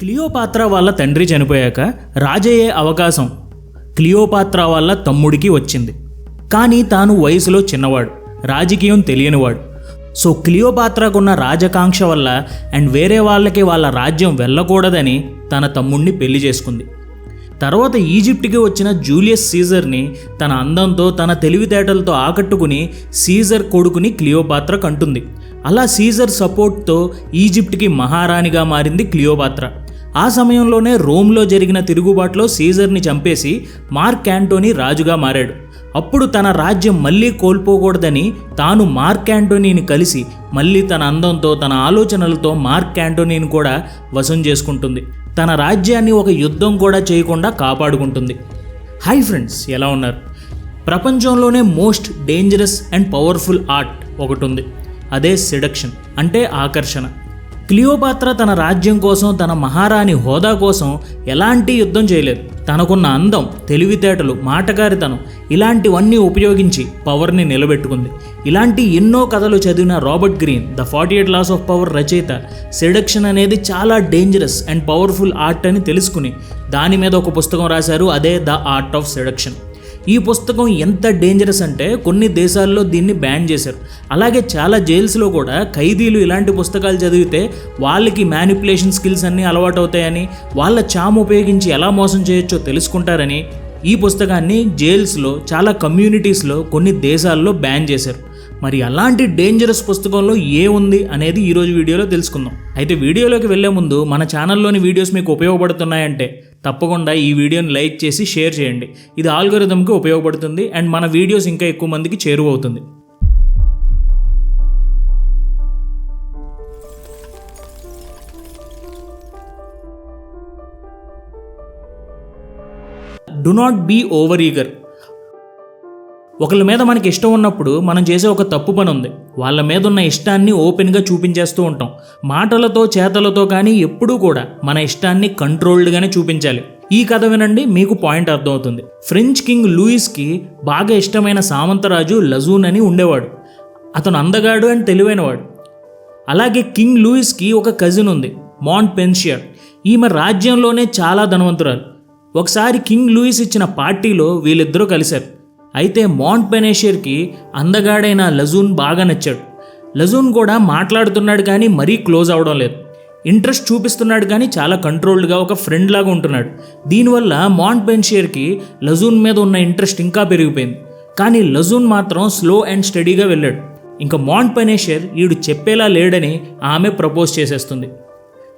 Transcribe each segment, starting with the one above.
Cleopatra వాళ్ళ తండ్రి చనిపోయాక రాజయ్యే అవకాశం క్లియోపాత్ర వాళ్ళ తమ్ముడికి వచ్చింది. కానీ తాను వయసులో చిన్నవాడు రాజకీయం తెలియనివాడు. సో క్లియోపాత్రకున్న రాజకాంక్ష వల్ల అండ్ వేరే వాళ్ళకి వాళ్ళ రాజ్యం వెళ్ళకూడదని తన తమ్ముడిని పెళ్ళి చేసుకుంది. తర్వాత ఈజిప్ట్కి వచ్చిన జూలియస్ సీజర్ని తన అందంతో తన తెలివితేటలతో ఆకట్టుకుని సీజర్ కొడుకుని క్లియోపాత్ర కంటుంది. అలా సీజర్ సపోర్ట్తో ఈజిప్ట్కి మహారాణిగా మారింది క్లియోపాత్ర. ఆ సమయంలోనే రోమ్లో జరిగిన తిరుగుబాటులో సీజర్ని చంపేసి మార్క్ యాంటోనీ రాజుగా మారాడు. అప్పుడు తన రాజ్యం మళ్ళీ కోల్పోకూడదని తాను మార్క్ యాంటోనీని కలిసి మళ్ళీ తన అందంతో తన ఆలోచనలతో మార్క్ యాంటోనీని కూడా వశం చేసుకుంటుంది. తన రాజ్యాన్ని ఒక యుద్ధం కూడా చేయకుండా కాపాడుకుంటుంది. హాయ్ ఫ్రెండ్స్ ఎలా ఉన్నారు? ప్రపంచంలోనే most dangerous and powerful art ఒకటి ఉంది. అదే సెడక్షన్ అంటే ఆకర్షణ. క్లియోపాత్ర తన రాజ్యం కోసం తన మహారాణి హోదా కోసం ఎలాంటి యుద్ధం చేయలేదు. తనకున్న అందం తెలివితేటలు మాటగారితనం ఇలాంటివన్నీ ఉపయోగించి పవర్ని నిలబెట్టుకుంది. ఇలాంటి ఎన్నో కథలు చదివిన Robert Greene the forty eight laws of power రచయిత సెడక్షన్ అనేది చాలా డేంజరస్ అండ్ పవర్ఫుల్ ఆర్ట్ అని తెలుసుకుని దాని మీద ఒక పుస్తకం రాశారు అదే ద ఆర్ట్ ఆఫ్ సెడక్షన్ ఈ పుస్తకం ఎంత డేంజరస్ అంటే కొన్ని దేశాల్లో దీన్ని బ్యాన్ చేశారు. అలాగే చాలా జైల్స్లో కూడా ఖైదీలు ఇలాంటి పుస్తకాలు చదివితే వాళ్ళకి మ్యానిపులేషన్ స్కిల్స్ అన్నీ అలవాటు అవుతాయని వాళ్ళ చాము ఉపయోగించి ఎలా మోసం చేయొచ్చో తెలుసుకుంటారని ఈ పుస్తకాన్ని జైల్స్లో చాలా కమ్యూనిటీస్లో కొన్ని దేశాల్లో బ్యాన్ చేశారు. మరి అలాంటి డేంజరస్ పుస్తకంలో ఏ ఉంది అనేది ఈరోజు వీడియోలో తెలుసుకుందాం. అయితే వీడియోలోకి వెళ్ళే ముందు మన ఛానల్లోని వీడియోస్ మీకు ఉపయోగపడుతున్నాయంటే తప్పకుండా ఈ వీడియోని లైక్ చేసి షేర్ చేయండి. ఇది ఆల్గోరిథంకి ఉపయోగపడుతుంది అండ్ మన వీడియోస్ ఇంకా ఎక్కువ మందికి చేరువవుతుంది. Do not be over eager ఒకళ్ళ మీద మనకి ఇష్టం ఉన్నప్పుడు మనం చేసే ఒక తప్పు పని ఉంది. వాళ్ళ మీద ఉన్న ఇష్టాన్ని ఓపెన్గా చూపించేస్తూ ఉంటాం. మాటలతో చేతలతో కానీ ఎప్పుడూ కూడా మన ఇష్టాన్ని కంట్రోల్డ్గానే చూపించాలి. ఈ కథ వినండి మీకు పాయింట్ అర్థమవుతుంది. ఫ్రెంచ్ కింగ్ లూయిస్కి బాగా ఇష్టమైన సామంతరాజు లజూన్ అని ఉండేవాడు. అతను అందగాడు అని తెలివైనవాడు. అలాగే కింగ్ లూయిస్కి ఒక కజిన్ ఉంది మాంట్ పెన్షియర్. ఈమె రాజ్యంలోనే చాలా ధనవంతురాలు. ఒకసారి కింగ్ లూయిస్ ఇచ్చిన పార్టీలో వీళ్ళిద్దరూ కలిశారు. అయితే మాంట్ బెనేషియర్కి అందగాడైన లజూన్ బాగా నచ్చాడు. లజూన్ కూడా మాట్లాడుతున్నాడు కానీ మరీ క్లోజ్ అవడం లేదు. ఇంట్రెస్ట్ చూపిస్తున్నాడు కానీ చాలా కంట్రోల్డ్గా ఒక ఫ్రెండ్ లాగా ఉంటున్నాడు. దీనివల్ల మాంట్ పెన్షియర్కి లజూన్ మీద ఉన్న ఇంట్రెస్ట్ ఇంకా పెరిగిపోయింది. కానీ లజూన్ మాత్రం స్లో అండ్ స్టడీగా వెళ్ళాడు. ఇంకా మాంట్ పెనేషియర్ ఈడు చెప్పేలా లేడని ఆమె ప్రపోజ్ చేసేస్తుంది.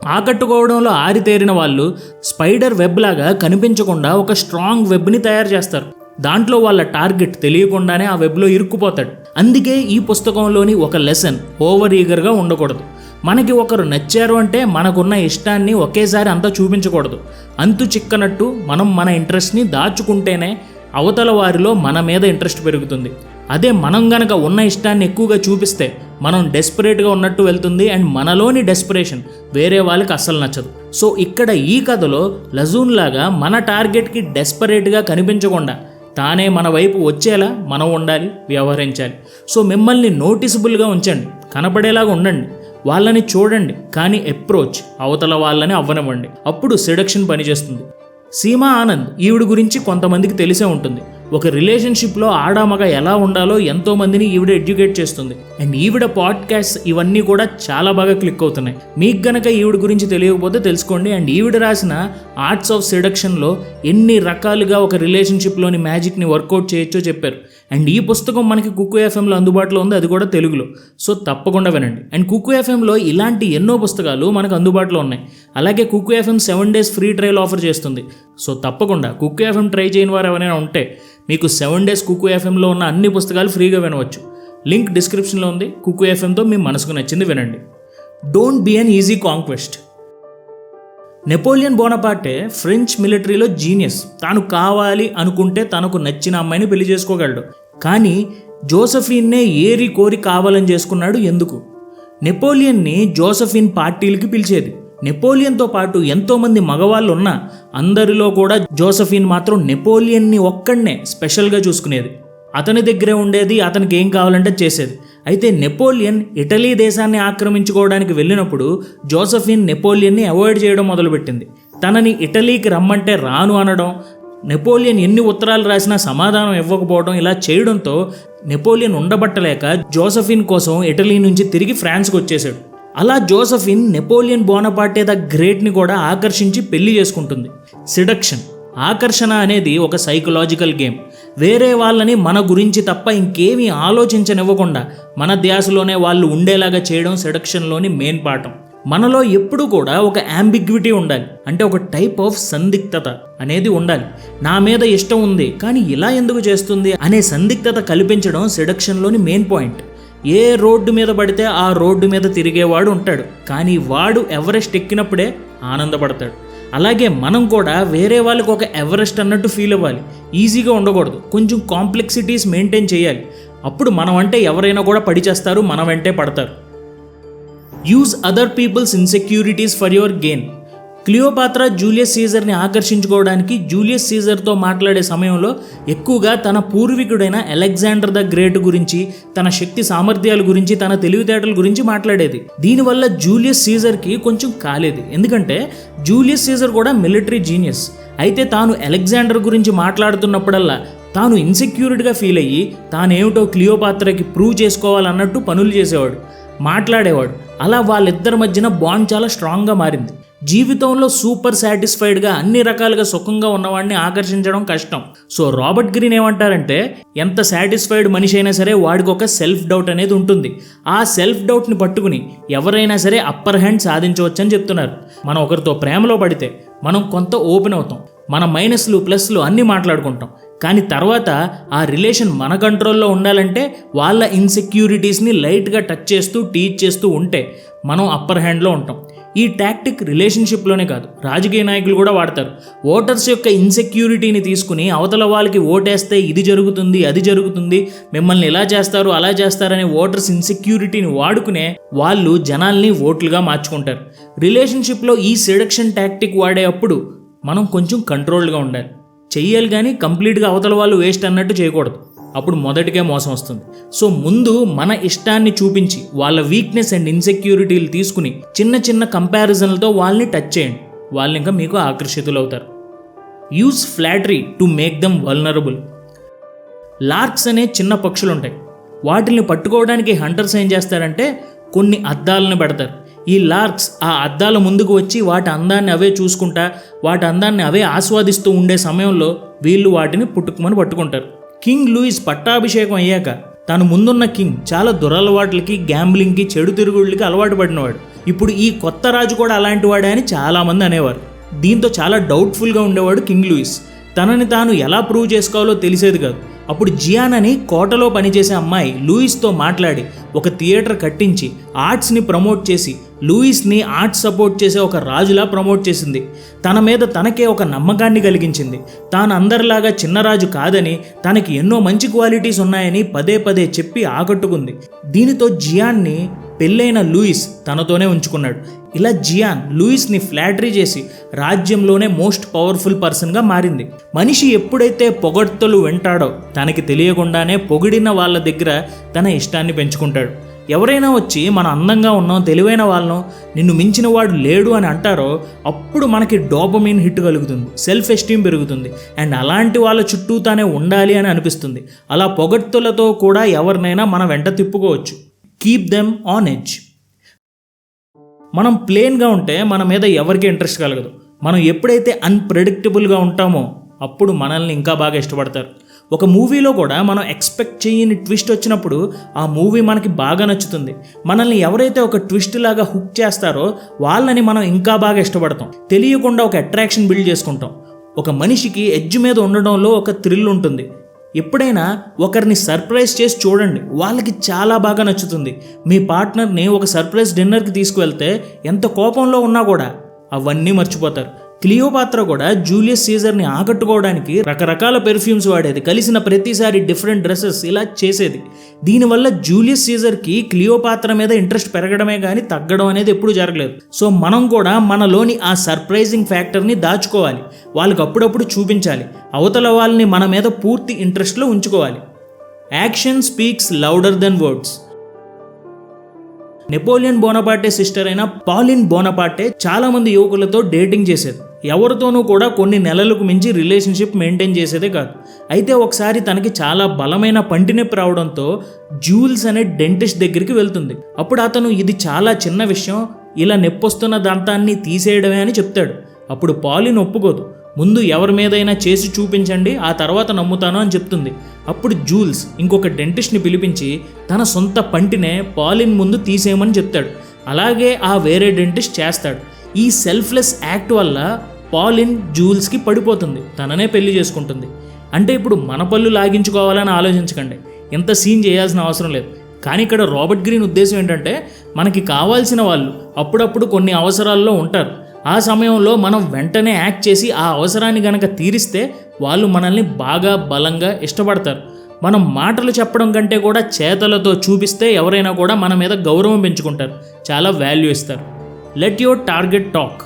ఆకట్టుకోవడంలో ఆరితేరిన వాళ్ళు స్పైడర్ వెబ్ లాగా కనిపించకుండా ఒక స్ట్రాంగ్ వెబ్ని తయారు చేస్తారు. దాంట్లో వాళ్ళ టార్గెట్ తెలియకుండానే ఆ వెబ్లో ఇరుక్కుపోతాడు. అందుకే ఈ పుస్తకంలోని ఒక లెసన్ ఓవర్ ఈగర్గా ఉండకూడదు. మనకి ఒకరు నచ్చారు అంటే మనకున్న ఇష్టాన్ని ఒకేసారి అంతా చూపించకూడదు. అంతు చిక్కనట్టు మనం మన ఇంట్రెస్ట్ని దాచుకుంటేనే అవతల వారిలో మన మీద ఇంట్రెస్ట్ పెరుగుతుంది. అదే మనం గనక ఉన్న ఇష్టాన్ని ఎక్కువగా చూపిస్తే మనం డెస్పరేట్గా ఉన్నట్టు వెళ్తుంది అండ్ మనలోని డెస్పరేషన్ వేరే వాళ్ళకి అస్సలు నచ్చదు. సో ఇక్కడ ఈ కథలో లజూన్ లాగా మన టార్గెట్కి డెస్పరేట్గా కనిపించకుండా తానే మన వైపు వచ్చేలా మనం ఉండాలి వ్యవహరించాలి. సో మిమ్మల్ని నోటీసబుల్గా ఉంచండి కనపడేలాగా ఉండండి వాళ్ళని చూడండి కానీ అప్రోచ్ అవతల వాళ్ళని అవ్వనివ్వండి. అప్పుడు సెడక్షన్ పనిచేస్తుంది. సీమా ఆనంద్ ఈవిడ గురించి కొంతమందికి తెలిసే ఉంటుంది. ఒక రిలేషన్షిప్లో ఆడామగ ఎలా ఉండాలో ఎంతో మందిని ఈవిడ ఎడ్యుకేట్ చేస్తుంది. అండ్ ఈవిడ పాడ్కాస్ట్ ఇవన్నీ కూడా చాలా బాగా క్లిక్ అవుతున్నాయి. మీకు గనక ఈవిడ గురించి తెలియకపోతే తెలుసుకోండి. అండ్ ఈవిడ రాసిన ఆర్ట్స్ ఆఫ్ సెడక్షన్లో ఎన్ని రకాలుగా ఒక రిలేషన్షిప్లోని మ్యాజిక్ని వర్కౌట్ చేయొచ్చో చెప్పారు. అండ్ ఈ పుస్తకం మనకి కుక్కు ఎఫ్ఎంలో అందుబాటులో ఉంది అది కూడా తెలుగులో. సో తప్పకుండా వినండి. అండ్ కుక్కు ఎఫ్ఎంలో ఇలాంటి ఎన్నో పుస్తకాలు మనకు అందుబాటులో ఉన్నాయి. అలాగే Kuku FM seven days free trial offer చేస్తుంది. సో తప్పకుండా కుక్కు ఎఫ్ఎం ట్రై చేయని వారు ఎవరైనా ఉంటే మీకు సెవెన్ డేస్ కుక్కు ఎఫ్ఎంలో ఉన్న అన్ని పుస్తకాలు ఫ్రీగా వినవచ్చు. లింక్ డిస్క్రిప్షన్లో ఉంది. కుక్కు ఎఫ్ఎంతో మీ మనసుకు నచ్చింది వినండి. Don't be an easy conquest Napoleon Bonaparte French మిలిటరీలో జీనియస్. తాను కావాలి అనుకుంటే తనకు నచ్చిన అమ్మాయిని పెళ్ళి చేసుకోగలడు. కానీ జోసఫీన్నే ఏరి కోరి కావాలని చేసుకున్నాడు ఎందుకు? నెపోలియన్ని జోసఫిన్ పార్టీలకి పిలిచేది. నెపోలియన్తో పాటు ఎంతోమంది మగవాళ్ళు ఉన్నా అందరిలో కూడా జోసఫిన్ మాత్రం నెపోలియన్ని ఒక్కడనే స్పెషల్గా చూసుకునేది. అతని దగ్గరే ఉండేది అతనికి ఏం కావాలంటే చేసేది. అయితే నెపోలియన్ ఇటలీ దేశాన్ని ఆక్రమించుకోవడానికి వెళ్ళినప్పుడు జోసఫిన్ నెపోలియన్ని అవాయిడ్ చేయడం మొదలుపెట్టింది. తనని ఇటలీకి రమ్మంటే రాను అనడం నెపోలియన్ ఎన్ని ఉత్తరాలు రాసినా సమాధానం ఇవ్వకపోవడం ఇలా చేయడంతో నెపోలియన్ ఉండబట్టలేక జోసఫిన్ కోసం ఇటలీ నుంచి తిరిగి ఫ్రాన్స్కి వచ్చేసాడు అలా జోసఫిన్ నెపోలియన్ బోనపాటే ద గ్రేట్ని కూడా ఆకర్షించి పెళ్ళి చేసుకుంటుంది. సిడక్షన్ ఆకర్షణ అనేది ఒక సైకలాజికల్ గేమ్. వేరే వాళ్ళని మన గురించి తప్ప ఇంకేమీ ఆలోచించనివ్వకుండా మన ధ్యాసలోనే వాళ్ళు ఉండేలాగా చేయడం సెడక్షన్లోని మెయిన్ పాఠం. మనలో ఎప్పుడూ కూడా ఒక అంబిగ్విటీ ఉండాలి. అంటే ఒక టైప్ ఆఫ్ సందిగ్ధత అనేది ఉండాలి. నా మీద ఇష్టం ఉంది కానీ ఇలా ఎందుకు చేస్తుంది అనే సందిగ్ధత కల్పించడం సెడక్షన్లోని మెయిన్ పాయింట్ ఏ రోడ్డు మీద పడితే ఆ రోడ్డు మీద తిరిగేవాడు ఉంటాడు. కానీ వాడు ఎవరెస్ట్ ఎక్కినప్పుడే ఆనందపడతాడు. అలాగే మనం కూడా వేరే వాళ్ళకి ఒక ఎవరెస్ట్ అన్నట్టు ఫీల్ అవ్వాలి. ఈజీగా ఉండకూడదు. కొంచెం కాంప్లెక్సిటీస్ మెయింటైన్ చేయాలి. అప్పుడు మనం అంటే ఎవరైనా కూడా పడిచేస్తారు మన వెంటే పడతారు. Use other people's insecurities for your gain Cleopatra Julius సీజర్ని ఆకర్షించుకోవడానికి జూలియస్ సీజర్తో మాట్లాడే సమయంలో ఎక్కువగా తన పూర్వీకుడైన అలెగ్జాండర్ ద గ్రేట్ గురించి తన శక్తి సామర్థ్యాల గురించి తన తెలివితేటల గురించి మాట్లాడేది. దీనివల్ల జూలియస్ సీజర్కి కొంచెం కాలేదు. ఎందుకంటే జూలియస్ సీజర్ కూడా మిలిటరీ జీనియస్. అయితే తాను అలెగ్జాండర్ గురించి మాట్లాడుతున్నప్పుడల్లా తాను ఇన్సెక్యూరిటీగా ఫీల్ అయ్యి తానేమిటో క్లియోపాత్రకి ప్రూవ్ చేసుకోవాలన్నట్టు పనులు చేసేవాడు మాట్లాడేవాడు. అలా వాళ్ళిద్దరి మధ్యన బాండ్ చాలా స్ట్రాంగ్గా మారింది. జీవితంలో సూపర్ సాటిస్ఫైడ్గా అన్ని రకాలుగా సుఖంగా ఉన్నవాడిని ఆకర్షించడం కష్టం. సో రాబర్ట్ గ్రీన్ ఏమంటారంటే ఎంత సాటిస్ఫైడ్ మనిషి అయినా సరే వాడికి ఒక సెల్ఫ్ డౌట్ అనేది ఉంటుంది. ఆ సెల్ఫ్ డౌట్ని పట్టుకుని ఎవరైనా సరే అప్పర్ హ్యాండ్ సాధించవచ్చని చెప్తున్నారు. మనం ఒకరితో ప్రేమలో పడితే మనం కొంత ఓపెన్ అవుతాం. మన మైనస్లు ప్లస్లు అన్నీ మాట్లాడుకుంటాం. కానీ తర్వాత ఆ రిలేషన్ మన కంట్రోల్లో ఉండాలంటే వాళ్ళ ఇన్సెక్యూరిటీస్ని లైట్గా టచ్ చేస్తూ టీచ్ చేస్తూ ఉంటే మనం అప్పర్ హ్యాండ్లో ఉంటాం. ఈ టాక్టిక్ రిలేషన్షిప్లోనే కాదు. రాజకీయ నాయకులు కూడా వాడతారు. ఓటర్స్ యొక్క ఇన్సెక్యూరిటీని తీసుకుని అవతల వాళ్ళకి ఓటేస్తే ఇది జరుగుతుంది అది జరుగుతుంది మిమ్మల్ని ఇలా చేస్తారు అలా చేస్తారనే ఓటర్స్ ఇన్సెక్యూరిటీని వాడుకునే వాళ్ళు జనాల్ని ఓట్లుగా మార్చుకుంటారు. రిలేషన్షిప్లో ఈ సెడక్షన్ టాక్టిక్ వాడే అప్పుడు మనం కొంచెం కంట్రోల్డ్గా ఉండాలి. చెయ్యాలి కానీ కంప్లీట్గా అవతల వాళ్ళు వేస్ట్ అన్నట్టు చేయకూడదు. అప్పుడు మొదటికే మోసం వస్తుంది. సో ముందు మన ఇష్టాన్ని చూపించి వాళ్ళ వీక్నెస్ అండ్ ఇన్సెక్యూరిటీలు తీసుకుని చిన్న చిన్న కంపారిజన్లతో వాళ్ళని టచ్ చేయండి. వాళ్ళు ఇంకా మీకు ఆకర్షితులవుతారు. Use flattery to make them vulnerable larks అనే చిన్న పక్షులు ఉంటాయి వాటిని పట్టుకోవడానికి హంటర్స్ ఏం చేస్తారంటే కొన్ని అద్దాలను పెడతారు. ఈ లార్క్స్ ఆ అద్దాల ముందుకు వచ్చి వాటి అందాన్ని అవే చూసుకుంటా వాటి అందాన్ని అవే ఆస్వాదిస్తూ ఉండే సమయంలో వీళ్ళు వాటిని పుట్టుకుమని పట్టుకుంటారు. కింగ్ లూయిస్ పట్టాభిషేకం అయ్యాక తను ముందున్న కింగ్ చాలా దురలవాట్లకి గ్యాంబ్లింగ్కి చెడు తిరుగుళ్ళకి అలవాటు పడినవాడు. ఇప్పుడు ఈ కొత్త రాజు కూడా అలాంటి వాడే అని చాలామంది అనేవారు. దీంతో చాలా డౌట్ఫుల్గా ఉండేవాడు కింగ్ లూయిస్. తనని తాను ఎలా ప్రూవ్ చేసుకోవాలో తెలిసేది కాదు. అప్పుడు జియాన్ అని కోటలో పనిచేసే అమ్మాయి లూయిస్తో మాట్లాడి ఒక థియేటర్ కట్టించి ఆర్ట్స్ని ప్రమోట్ చేసి లూయిస్ని ఆర్ట్స్ సపోర్ట్ చేసే ఒక రాజులా ప్రమోట్ చేసింది. తన మీద తనకే ఒక నమ్మకాన్ని కలిగించింది. తాను అందరిలాగా చిన్నరాజు కాదని తనకి ఎన్నో మంచి క్వాలిటీస్ ఉన్నాయని పదే పదే చెప్పి ఆకట్టుకుంది. దీనితో జియాన్ని పెళ్ళైన లూయిస్ తనతోనే ఉంచుకున్నాడు. ఇలా జియాన్ లూయిస్ని ఫ్లాటరీ చేసి రాజ్యంలోనే మోస్ట్ పవర్ఫుల్ పర్సన్గా మారింది. మనిషి ఎప్పుడైతే పొగడ్తలు వింటాడో తనకి తెలియకుండానే పొగిడిన వాళ్ళ దగ్గర తన ఇష్టాన్ని పెంచుకుంటాడు. ఎవరైనా వచ్చి మన అందంగా ఉన్నాం తెలివైన వాళ్ళం నిన్ను మించిన వాడు లేడు అని అంటారో అప్పుడు మనకి డోపమీన్ హిట్ కలుగుతుంది సెల్ఫ్ ఎస్టీమ్ పెరుగుతుంది. అండ్ అలాంటి వాళ్ళ చుట్టూ తానే ఉండాలి అని అనిపిస్తుంది. అలా పొగడ్తులతో కూడా ఎవరినైనా మన వెంట తిప్పుకోవచ్చు. కీప్ దెమ్ ఆన్ ఎడ్జ్ మనం ప్లేన్గా ఉంటే మన మీద ఎవరికి ఇంట్రెస్ట్ కలగదు. మనం ఎప్పుడైతే అన్ప్రెడిక్టబుల్గా ఉంటామో అప్పుడు మనల్ని ఇంకా బాగా ఇష్టపడతారు. ఒక మూవీలో కూడా మనం ఎక్స్పెక్ట్ చేయని ట్విస్ట్ వచ్చినప్పుడు ఆ మూవీ మనకి బాగా నచ్చుతుంది. మనల్ని ఎవరైతే ఒక ట్విస్ట్ లాగా హుక్ చేస్తారో వాళ్ళని మనం ఇంకా బాగా ఇష్టపడతాం. తెలియకుండా ఒక అట్రాక్షన్ బిల్డ్ చేసుకుంటాం. ఒక మనిషికి ఎడ్జ్ మీద ఉండడంలో ఒక థ్రిల్ ఉంటుంది. ఎప్పుడైనా ఒకరిని సర్ప్రైజ్ చేసి చూడండి వాళ్ళకి చాలా బాగా నచ్చుతుంది. మీ పార్ట్నర్ని ఒక సర్ప్రైజ్ డిన్నర్కి తీసుకువెళ్తే ఎంత కోపంలో ఉన్నా కూడా అవన్నీ మర్చిపోతారు. క్లియోపాత్ర కూడా జూలియస్ సీజర్ని ఆకట్టుకోవడానికి రకరకాల పెర్ఫ్యూమ్స్ వాడేది. కలిసిన ప్రతిసారి డిఫరెంట్ డ్రెస్సెస్ ఇలా చేసేది. దీనివల్ల జూలియస్ సీజర్కి క్లియోపాత్ర మీద ఇంట్రెస్ట్ పెరగడమే కానీ తగ్గడం అనేది ఎప్పుడూ జరగలేదు. సో మనం కూడా మనలోని ఆ సర్ప్రైజింగ్ ఫ్యాక్టర్ని దాచుకోవాలి. వాళ్ళకి అప్పుడప్పుడు చూపించాలి. అవతల వాళ్ళని మన మీద పూర్తి ఇంట్రెస్ట్లో ఉంచుకోవాలి. Action speaks louder than words. Napoleon Bonaparte sister అయిన పాలిన్ బోనపాటే చాలామంది యువకులతో డేటింగ్ చేసేది. ఎవరితోనూ కూడా కొన్ని నెలలకు మించి రిలేషన్షిప్ మెయింటైన్ చేసేదే కాదు. అయితే ఒకసారి తనకి చాలా బలమైన పంటి నొప్పి రావడంతో జూల్స్ అనే డెంటిస్ట్ దగ్గరికి వెళ్తుంది. అప్పుడు అతను ఇది చాలా చిన్న విషయం. ఇలా నొప్పొస్తున్న దంతాన్ని తీసేయడమే అని చెప్తాడు. అప్పుడు పాలిన్ ఒప్పుకోదు ముందు ఎవరి మీదైనా చేసి చూపించండి ఆ తర్వాత నమ్ముతాను అని చెప్తుంది. అప్పుడు జూల్స్ ఇంకొక డెంటిస్ట్ని పిలిపించి తన సొంత పంటినే పాలిన్ ముందు తీసేయమని చెప్తాడు. అలాగే ఆ వేరే డెంటిస్ట్ చేస్తాడు. ఈ సెల్ఫ్లెస్ యాక్ట్ వల్ల పాలిన్ జూల్స్కి పడిపోతుంది. తననే పెళ్ళి చేసుకుంటుంది. అంటే ఇప్పుడు మన పళ్ళు లాగించుకోవాలని ఆలోచించకండి. ఇంత సీన్ చేయాల్సిన అవసరం లేదు. కానీ ఇక్కడ రాబర్ట్ గ్రీన్ ఉద్దేశం ఏంటంటే మనకి కావాల్సిన వాళ్ళు అప్పుడప్పుడు కొన్ని అవసరాల్లో ఉంటారు. ఆ సమయంలో మనం వెంటనే యాక్ట్ చేసి ఆ అవసరాన్ని గనక తీరిస్తే వాళ్ళు మనల్ని బాగా బలంగా ఇష్టపడతారు. మనం మాటలు చెప్పడం కంటే కూడా చేతలతో చూపిస్తే ఎవరైనా కూడా మన మీద గౌరవం పెంచుకుంటారు. చాలా వాల్యూ ఇస్తారు. Let your target talk.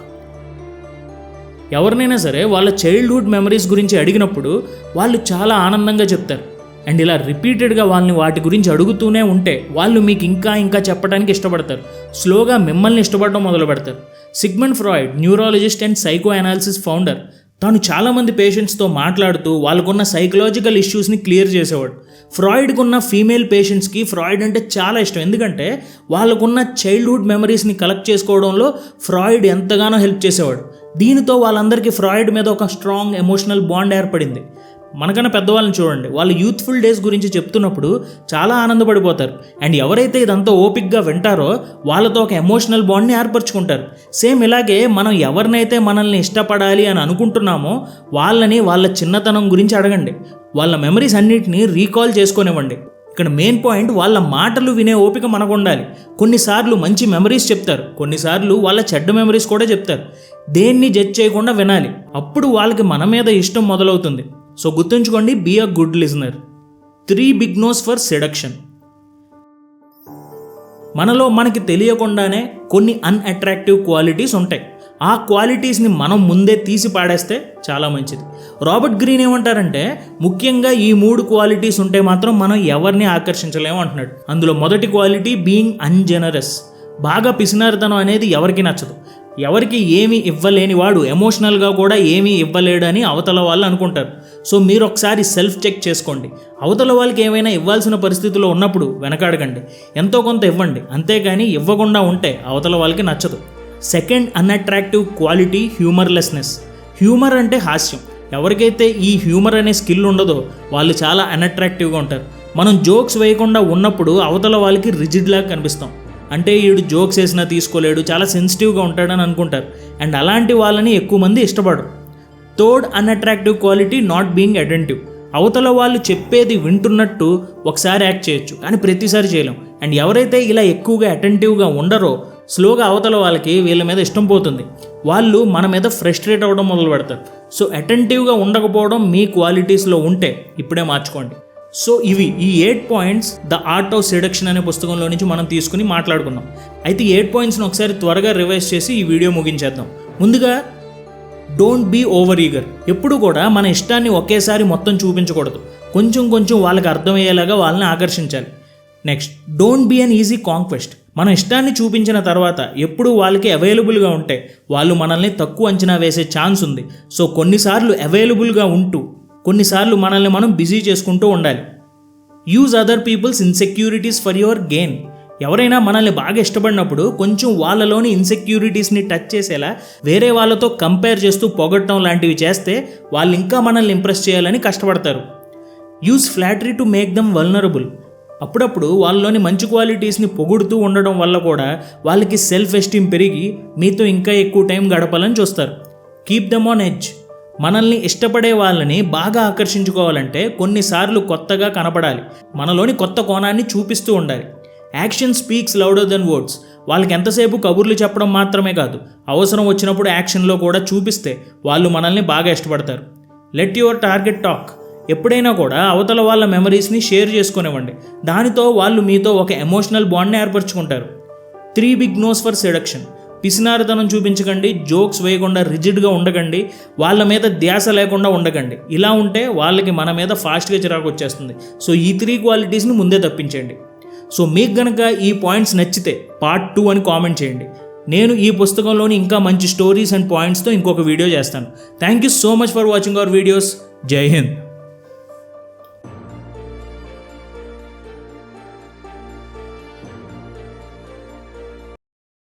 ఎవరినైనా సరే వాళ్ళ చైల్డ్హుడ్ మెమరీస్ గురించి అడిగినప్పుడు వాళ్ళు చాలా ఆనందంగా చెప్తారు. అండ్ ఇలా రిపీటెడ్గా వాళ్ళని వాటి గురించి అడుగుతూనే ఉంటే వాళ్ళు మీకు ఇంకా ఇంకా చెప్పడానికి ఇష్టపడతారు. స్లోగా మిమ్మల్ని ఇష్టపడడం మొదలు పెడతారు. Sigmund Freud neurologist and psychoanalysis founder తాను చాలామంది పేషెంట్స్తో మాట్లాడుతూ వాళ్ళకున్న సైకలాజికల్ ఇష్యూస్ని క్లియర్ చేసేవాడు. ఫ్రాయిడ్కున్న ఫీమేల్ పేషెంట్స్కి ఫ్రాయిడ్ అంటే చాలా ఇష్టం. ఎందుకంటే వాళ్ళకున్న చైల్డ్హుడ్ మెమరీస్ని కలెక్ట్ చేసుకోవడంలో ఫ్రాయిడ్ ఎంతగానో హెల్ప్ చేసేవాడు. దీనితో వాళ్ళందరికీ ఫ్రాయిడ్ మీద ఒక స్ట్రాంగ్ ఎమోషనల్ బాండ్ ఏర్పడింది. మనకన్నా పెద్దవాళ్ళని చూడండి. వాళ్ళు యూత్ఫుల్ డేస్ గురించి చెప్తున్నప్పుడు చాలా ఆనందపడిపోతారు. అండ్ ఎవరైతే ఇదంతా ఓపిక్గా వింటారో వాళ్ళతో ఒక ఎమోషనల్ బాండ్ని ఏర్పరచుకుంటారు. సేమ్ ఇలాగే మనం ఎవరినైతే మనల్ని ఇష్టపడాలి అని అనుకుంటున్నామో వాళ్ళని వాళ్ళ చిన్నతనం గురించి అడగండి. వాళ్ళ మెమరీస్ అన్నిటిని రీకాల్ చేసుకొనివ్వండి. ఇక్కడ మెయిన్ పాయింట్ వాళ్ళ మాటలు వినే ఓపిక మనకు ఉండాలి. కొన్నిసార్లు మంచి మెమరీస్ చెప్తారు. కొన్నిసార్లు వాళ్ళ చెడ్డ మెమరీస్ కూడా చెప్తారు. దేన్ని జడ్జ్ చేయకుండా వినాలి. అప్పుడు వాళ్ళకి మన మీద ఇష్టం మొదలవుతుంది. సో గుర్తుంచుకోండి be a good listener three big nos for seduction మనలో మనకి తెలియకుండానే కొన్ని అన్అట్రాక్టివ్ క్వాలిటీస్ ఉంటాయి. ఆ క్వాలిటీస్ని మనం ముందే తీసి పాడేస్తే చాలా మంచిది. రాబర్ట్ గ్రీన్ ఏమంటారంటే ముఖ్యంగా ఈ మూడు క్వాలిటీస్ ఉంటే మాత్రం మనం ఎవరిని ఆకర్షించలేము అంటున్నాడు. అందులో మొదటి క్వాలిటీ బీయింగ్ అన్జెనరస్ బాగా పిసినారితనం అనేది ఎవరికి నచ్చదు. ఎవరికి ఏమి ఇవ్వలేని వాడు ఎమోషనల్గా కూడా ఏమీ ఇవ్వలేడని అవతల వాళ్ళు అనుకుంటారు. సో మీరు ఒకసారి సెల్ఫ్ చెక్ చేసుకోండి. అవతల వాళ్ళకి ఏమైనా ఇవ్వాల్సిన పరిస్థితిలో ఉన్నప్పుడు వెనకాడకండి. ఎంతో కొంత ఇవ్వండి. అంతేగాని ఇవ్వకుండా ఉంటే అవతల వాళ్ళకి నచ్చదు. Second unattractive quality humourlessness humour అంటే హాస్యం. ఎవరికైతే ఈ హ్యూమర్ అనే స్కిల్ ఉండదో వాళ్ళు చాలా అన్అట్రాక్టివ్గా ఉంటారు. మనం జోక్స్ వేయకుండా ఉన్నప్పుడు అవతల వాళ్ళకి రిజిడ్ లాగా కనిపిస్తాం. అంటే వీడు జోక్స్ వేసినా తీసుకోలేడు చాలా సెన్సిటివ్గా ఉంటాడని అనుకుంటారు. అండ్ అలాంటి వాళ్ళని ఎక్కువ మంది ఇష్టపడరు. Third unattractive quality not being attentive అవతల వాళ్ళు చెప్పేది వింటున్నట్టు ఒకసారి యాక్ట్ చేయొచ్చు. కానీ ప్రతిసారి చేయలేం. అండ్ ఎవరైతే ఇలా ఎక్కువగా అటెంటివ్గా ఉండరో స్లోగా అవతల వాళ్ళకి వీళ్ళ మీద ఇష్టం పోతుంది. వాళ్ళు మన మీద ఫ్రస్ట్రేట్ అవ్వడం మొదలు పెడతారు. సో అటెంటివ్గా ఉండకపోవడం మీ క్వాలిటీస్లో ఉంటే ఇప్పుడే మార్చుకోండి. సో ఇవి ఈ eight points the art of seduction అనే పుస్తకంలో నుంచి మనం తీసుకుని మాట్లాడుకున్నాం. అయితే ఎయిట్ పాయింట్స్ని ఒకసారి త్వరగా రివైజ్ చేసి ఈ వీడియో ముగించేద్దాం. ముందుగా డోంట్ బీ ఓవర్ ఈగర్ ఎప్పుడు కూడా మన ఇష్టాన్ని ఒకేసారి మొత్తం చూపించకూడదు. కొంచెం కొంచెం వాళ్ళకి అర్థమయ్యేలాగా వాళ్ళని ఆకర్షించాలి. Next don't be an easy conquest మన ఇష్టాన్ని చూపించిన తర్వాత ఎప్పుడు వాళ్ళకి అవైలబుల్గా ఉంటే వాళ్ళు మనల్ని తక్కువ అంచనా వేసే ఛాన్స్ ఉంది. సో కొన్నిసార్లు అవైలబుల్గా ఉంటూ కొన్నిసార్లు మనల్ని మనం బిజీ చేసుకుంటూ ఉండాలి. Use other people's insecurities for your gain ఎవరైనా మనల్ని బాగా ఇష్టపడినప్పుడు కొంచెం వాళ్ళలోని ఇన్సెక్యూరిటీస్ని టచ్ చేసేలా వేరే వాళ్ళతో కంపేర్ చేస్తూ పొగట్టడం లాంటివి చేస్తే వాళ్ళు ఇంకా మనల్ని ఇంప్రెస్ చేయాలని కష్టపడతారు. Use flattery to make them vulnerable అప్పుడప్పుడు వాళ్ళలోని మంచి క్వాలిటీస్ని పొగుడుతూ ఉండడం వల్ల కూడా వాళ్ళకి సెల్ఫ్ ఎస్టీమ్ పెరిగి మీతో ఇంకా ఎక్కువ టైం గడపాలని చూస్తారు. కీప్ దమ్ ఆన్ ఎడ్జ్ మనల్ని ఇష్టపడే వాళ్ళని బాగా ఆకర్షించుకోవాలంటే కొన్నిసార్లు కొత్తగా కనపడాలి. మనలోని కొత్త కోణాన్ని చూపిస్తూ ఉండాలి. Action speaks louder than words వాళ్ళకి ఎంతసేపు కబుర్లు చెప్పడం మాత్రమే కాదు. అవసరం వచ్చినప్పుడు యాక్షన్లో కూడా చూపిస్తే వాళ్ళు మనల్ని బాగా ఇష్టపడతారు. లెట్ యువర్ టార్గెట్ టాక్ ఎప్పుడైనా కూడా అవతల వాళ్ళ మెమరీస్ని షేర్ చేసుకునేవ్వండి. దానితో వాళ్ళు మీతో ఒక ఎమోషనల్ బాండ్ని ఏర్పరచుకుంటారు. Three big nos for seduction పిసినారితనం చూపించకండి జోక్స్ వేయకుండా రిజిడ్గా ఉండకండి వాళ్ళ మీద ధ్యాస లేకుండా ఉండకండి. ఇలా ఉంటే వాళ్ళకి మన మీద ఫాస్ట్గా చిరాకు వచ్చేస్తుంది. సో ఈ త్రీ క్వాలిటీస్ని ముందే తప్పించండి సో మీకు గనక ఈ పాయింట్స్ నచ్చితే పార్ట్ టూ అని కామెంట్ చేయండి. నేను ఈ పుస్తకంలోని ఇంకా మంచి స్టోరీస్ అండ్ పాయింట్స్తో ఇంకొక వీడియో చేస్తాను. Thank you so much for watching our videos Jai Hind